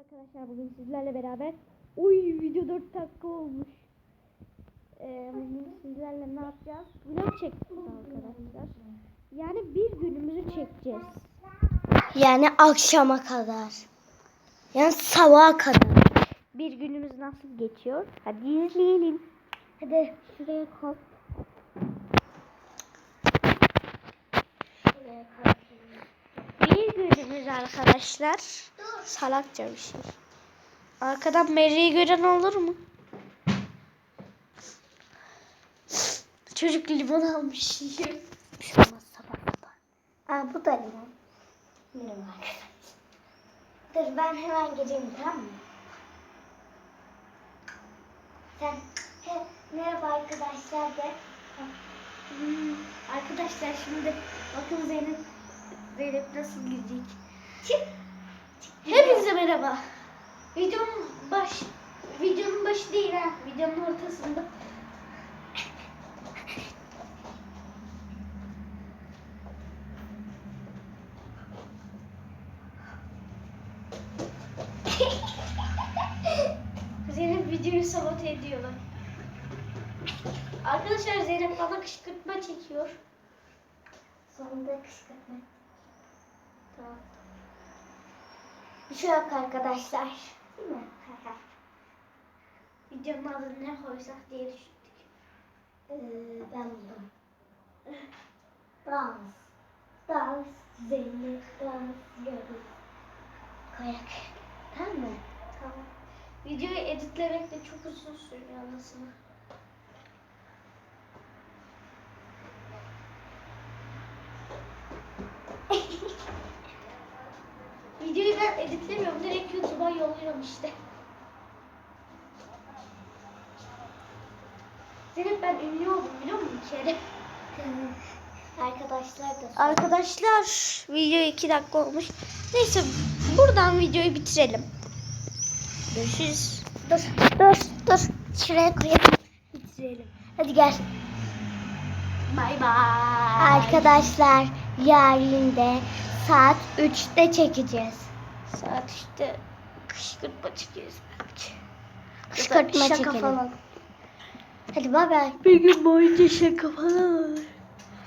arkadaşlar bugün sizlerle beraber Oy video 4 dakika olmuş. Ee, bugün sizlerle ne yapacağız? Vlog çekeceğiz arkadaşlar. Yani bir günümüzü çekeceğiz. Yani akşama kadar. Yani sabaha kadar. Bir günümüz nasıl geçiyor? Hadi izleyelim. Hadi şuraya koy. Bir günümüz arkadaşlar. Salakça bir şey. Arkadan Mary'i gören olur mu? Çocuk limon almış. Bir şey olmaz. Aa, bu da limon. Arkadaşlar. Dur ben hemen geleyim tamam mı? Sen he, merhaba arkadaşlar de. Hmm, Arkadaşlar şimdi bakın Zeynep Zeynep nasıl girecek. Çık. Hepinize merhaba. Videonun baş videonun başı değil ha. Videonun ortasında. Zeynep videoyu sabote ediyorlar. Arkadaşlar Zeynep bana kışkırtma çekiyor. Sonunda kışkırtma. Tamam. Şey yok arkadaşlar. Değil mi? Videonun adını ne koysak diye düşündük. Ee, ben buldum. Dans. Dans. Zeynep dans. Yarız. Koyak. Tamam mı? Tamam. Videoyu editlemek de çok uzun sürüyor anasını. Ben editlemiyorum. Direkt YouTube'a yolluyorum işte. Zeynep ben ünlü oldum biliyor musun bir kere? Arkadaşlar da Arkadaşlar video 2 dakika olmuş. Neyse buradan videoyu bitirelim. Görüşürüz. Dur, dur, dur. Şuraya koyalım. Bitirelim. Hadi gel. Bay bay. Arkadaşlar yarın de saat 3'te çekeceğiz. Saat işte kışkırtma çıkıyoruz belki. Kışkırtma Şaka çekelim. falan. Hadi bay bay. Bir gün boyunca şaka falan.